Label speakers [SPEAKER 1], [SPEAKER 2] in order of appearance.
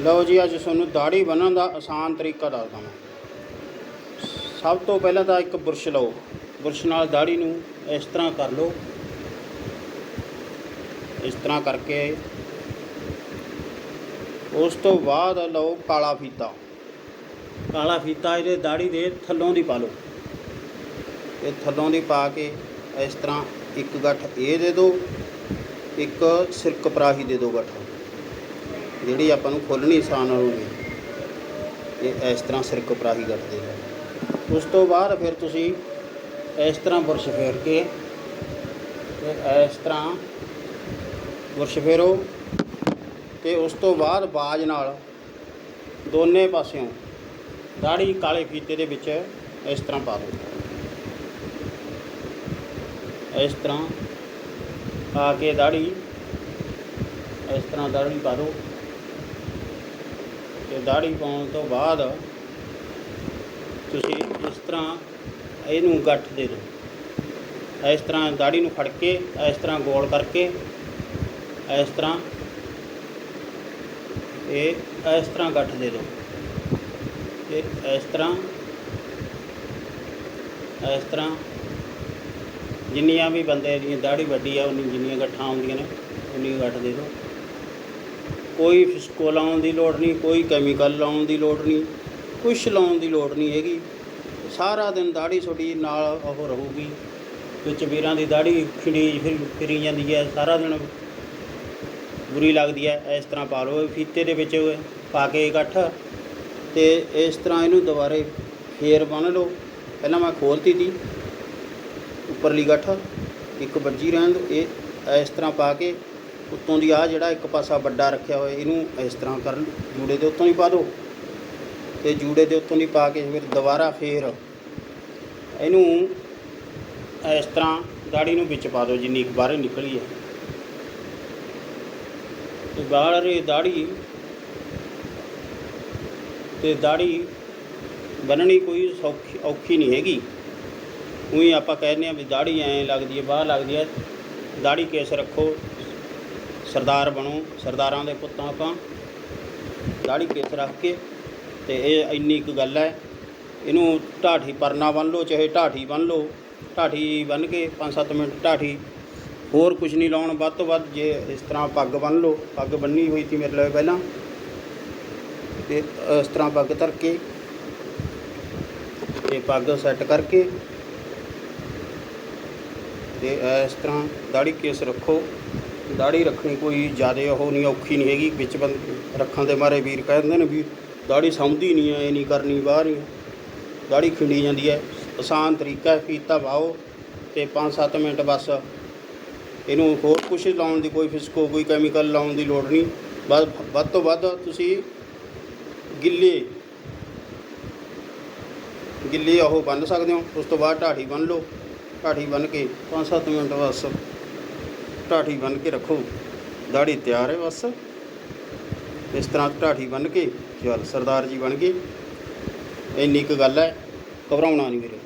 [SPEAKER 1] ਲਓ ਜੀ, ਅੱਜ ਤੁਹਾਨੂੰ ਦਾੜੀ ਬੰਨਣ ਦਾ ਆਸਾਨ ਤਰੀਕਾ ਦੱਸਦਾ ਮੈਂ ਸਭ ਤੋਂ ਪਹਿਲਾਂ ਤਾਂ ਇੱਕ ਬੁਰਸ਼ ਲਓ। ਬੁਰਸ਼ ਨਾਲ ਦਾੜੀ ਨੂੰ ਇਸ ਤਰ੍ਹਾਂ ਕਰ ਲਓ। ਇਸ ਤਰ੍ਹਾਂ ਕਰਕੇ। ਉਸ ਤੋਂ ਬਾਅਦ ਲਓ ਕਾਲਾ ਫੀਤਾ। ਕਾਲਾ ਫੀਤਾ ਇਹਦੇ ਦਾੜੀ ਦੇ ਥੱਲੋਂ ਦੀ ਪਾ ਲਓ। ਇਹ ਥੱਲੋਂ ਦੀ ਪਾ ਕੇ ਇਸ ਤਰ੍ਹਾਂ ਇੱਕ ਗੱਠ ਇਹ ਦੇ ਦਿਓ, ਇੱਕ ਸਿਰਕ ਪਰਾਹੀ ਦੇ ਦਿਓ ਗੱਠ। ਜਿਹੜੀ ਆਪਾਂ ਨੂੰ ਖੋਲਣੀ ਆਸਾਨ ਹੋਊਗੀ ਇਹ ਇਸ ਤਰ੍ਹਾਂ ਸਿਰਕ ਪਰਾਹੀ ਕਰਦੇ ਦੇ ਉਸ ਤੋਂ ਬਾਅਦ ਫਿਰ ਤੁਸੀਂ ਇਸ ਤਰ੍ਹਾਂ ਬੁਰਸ਼ ਫੇਰ ਕੇ ਤੇ ਇਸ ਤਰ੍ਹਾਂ ਬੁਰਸ਼ ਫੇਰੋ ਤੇ ਉਸ ਤੋਂ ਬਾਅਦ ਬਾਜ ਨਾਲ ਦੋਨੇ ਪਾਸਿਓਂ ਦਾੜੀ ਕਾਲੇ ਫੀਤੇ ਦੇ ਵਿੱਚ ਇਸ ਤਰ੍ਹਾਂ ਪਾ ਦਿਓ। ਇਸ ਤਰ੍ਹਾਂ ਪਾ ਕੇ ਦਾੜੀ ਇਸ ਤਰ੍ਹਾਂ ਦਾੜੀ ਪਾ ਦਿਓ। ਤੇ ਦਾੜੀ ਪਾਉਣ ਤੋਂ ਬਾਅਦ ਤੁਸੀਂ ਇਸ ਤਰ੍ਹਾਂ ਇਹਨੂੰ ਗੱਠ ਦੇ ਦਿਓ। ਇਸ ਤਰ੍ਹਾਂ ਦਾੜੀ ਨੂੰ ਫੜ ਕੇ ਇਸ ਤਰ੍ਹਾਂ ਗੋਲ ਕਰਕੇ, ਇਸ ਤਰ੍ਹਾਂ ਇਹ ਇਸ ਤਰ੍ਹਾਂ ਗੱਠ ਦੇ ਦਿਓ। ਤੇ ਇਸ ਤਰ੍ਹਾਂ ਇਸ ਤਰ੍ਹਾਂ ਜਿੰਨੀਆਂ ਵੀ ਬੰਦੇ ਦੀ ਦਾੜੀ ਵੱਡੀ ਆ ਉਨੀ ਜਿੰਨੀਆਂ ਗੱਠਾਂ ਆਉਂਦੀਆਂ ਨੇ ਉਨੀ ਗੱਠ ਦੇ ਦਿਓ। ਕੋਈ ਫਿਸਕੋ ਲਾਉਣ ਦੀ ਲੋੜ ਨਹੀਂ, ਕੋਈ ਕੈਮੀਕਲ ਲਾਉਣ ਦੀ ਲੋੜ ਨਹੀਂ, ਕੁਛ ਲਾਉਣ ਦੀ ਲੋੜ ਨਹੀਂ ਹੈਗੀ। ਸਾਰਾ ਦਿਨ ਦਾੜੀ ਛੋਟੀ ਨਾਲ ਉਹ ਰਹੂਗੀ, ਵਿੱਚ ਵੀਰਾਂ ਦੀ ਦਾੜੀ ਖਿੜੀ ਫਿਰ ਫਿਰੀ ਜਾਂਦੀ ਹੈ, ਸਾਰਾ ਦਿਨ ਬੁਰੀ ਲੱਗਦੀ ਹੈ, ਇਸ ਤਰ੍ਹਾਂ ਪਾ ਲਓ, ਫੀਤੇ ਦੇ ਵਿੱਚ ਪਾ ਕੇ ਇਕੱਠ ਤੇ ਇਸ ਤਰ੍ਹਾਂ ਇਹਨੂੰ ਦੁਬਾਰੇ ਫੇਰ ਬੰਨ ਲਓ। ਪਹਿਲਾਂ ਮੈਂ ਖੋਲਤੀ ਤੀ, ਉੱਪਰਲੀ ਗੱਠ, ਇੱਕ ਵੱਜੀ ਰਹਿਣ ਦਿਓ, ਇਹ ਇਸ ਤਰ੍ਹਾਂ ਪਾ ਕੇ ਉੱਤੋਂ ਦੀ ਆ ਜਿਹੜਾ ਇੱਕ ਪਾਸਾ ਵੱਡਾ ਰੱਖਿਆ ਹੋਇਆ, ਇਹਨੂੰ ਇਸ ਤਰ੍ਹਾਂ ਕਰਨ, ਜੂੜੇ ਦੇ ਉੱਤੋਂ ਹੀ ਪਾ ਦਿਓ ਤੇ ਜੂੜੇ ਦੇ ਉੱਤੋਂ ਦੀ ਪਾ ਕੇ ਫਿਰ ਦੁਬਾਰਾ ਫੇਰ ਇਹਨੂੰ ਇਸ ਤਰ੍ਹਾਂ ਦਾੜੀ ਨੂੰ ਵਿੱਚ ਪਾ ਦਿਓ ਜਿੰਨੀ ਕੁ ਬਾਹਰ ਨਿਕਲੀ ਹੈ। ਤੇ ਬਾਹਰ ਇਹ ਦਾੜੀ ਤੇ ਦਾੜੀ ਬੰਨਣੀ ਕੋਈ ਸੌਖੀ, ਔਖੀ ਨਹੀਂ ਹੈਗੀ। ਉਹੀ ਆਪਾਂ ਕਹਿੰਦੇ ਆ ਵੀ ਦਾੜੀ ਐਂ ਲੱਗਦੀ ਹੈ, ਬਾਹਰ ਲੱਗਦੀ ਹੈ। ਦਾੜੀ ਕੇਸ ਰੱਖੋ। ਸਰਦਾਰ ਬਣੋ, ਸਰਦਾਰਾਂ ਦੇ ਪੁੱਤਾਂ ਆਪਾਂ ਦਾੜੀ ਕੇਸ ਰੱਖ ਕੇ ਤੇ ਇਹ ਇੰਨੀ ਕੁ ਗੱਲ ਹੈ। ਇਹਨੂੰ ਢਾਠੀ ਪਰਨਾ ਬੰਨ ਲਓ, ਚਾਹੇ ਢਾਠੀ ਬੰਨ ਲਓ, ਢਾਠੀ ਬੰਨ ਕੇ 5-7 ਮਿੰਟ ਢਾਠੀ ਹੋਰ ਕੁਝ ਨਹੀਂ ਲਾਉਣ, ਵੱਧ ਤੋਂ ਵੱਧ ਜੇ ਇਸ ਤਰ੍ਹਾਂ ਪੱਗ ਬੰਨ ਲਓ, ਪੱਗ ਬੰਨੀ ਹੋਈ ਸੀ ਮੇਰੇ ਲਈ ਪਹਿਲਾਂ ਤੇ ਇਸ ਤਰ੍ਹਾਂ ਪੱਗ ਧਰ ਕੇ ਤੇ ਪੱਗ ਸੈੱਟ ਕਰਕੇ ਤੇ ਇਸ ਤਰ੍ਹਾਂ ਦਾੜੀ ਕੇਸ ਰੱਖੋ। ਦਾੜੀ ਰੱਖਣੀ ਕੋਈ ਜ਼ਿਆਦਾ ਉਹ ਨਹੀਂ, ਔਖੀ ਨਹੀਂ ਹੈਗੀ। ਵਿੱਚ ਬੰਦ ਰੱਖਣ ਦੇ ਮਾਰੇ ਵੀਰ ਕਹਿੰਦੇ ਨੇ ਵੀ ਦਾੜੀ ਸਮਝਦੀ ਨਹੀਂ ਐ ਨਹੀਂ ਕਰਨੀ, ਬਾਹਰ ਹੀ। ਦਾੜੀ ਖਿੰਡੀ ਜਾਂਦੀ ਹੈ। ਆਸਾਨ ਤਰੀਕਾ ਹੈ ਫੀਤਾ ਪਾਓ ਤੇ 5-7 ਮਿੰਟ ਬਸ। ਇਹਨੂੰ ਹੋਰ ਕੁਝ ਲਾਉਣ ਦੀ ਕੋਈ ਫਿਸਕੋ, ਕੋਈ ਕੈਮੀਕਲ ਲਾਉਣ ਦੀ ਲੋੜ ਨਹੀਂ। ਬਸ, ਵੱਧ ਤੋਂ ਵੱਧ ਤੁਸੀਂ ਗਿੱਲੇ ਗਿੱਲੇ ਉਹ ਬੰਨ ਸਕਦੇ ਹੋ। ਉਸ ਤੋਂ ਬਾਅਦ ਢਾਠੀ ਬੰਨ ਲਓ। ਢਾਠੀ ਬੰਨ ਕੇ 5-7 ਮਿੰਟ ਬਸ। ਢਾਠੀ ਬੰਨ ਕੇ ਰੱਖੋ। ਦਾੜੀ ਤਿਆਰ ਹੈ ਬਸ। ਇਸ ਤਰ੍ਹਾਂ ਢਾਠੀ ਬੰਨ ਕੇ ਚਲ ਸਰਦਾਰ ਜੀ ਬਣ ਗਏ। ਇੰਨੀ ਕੁ ਗੱਲ ਹੈ, ਘਬਰਾਉਣਾ ਨਹੀਂ ਵੀਰੇ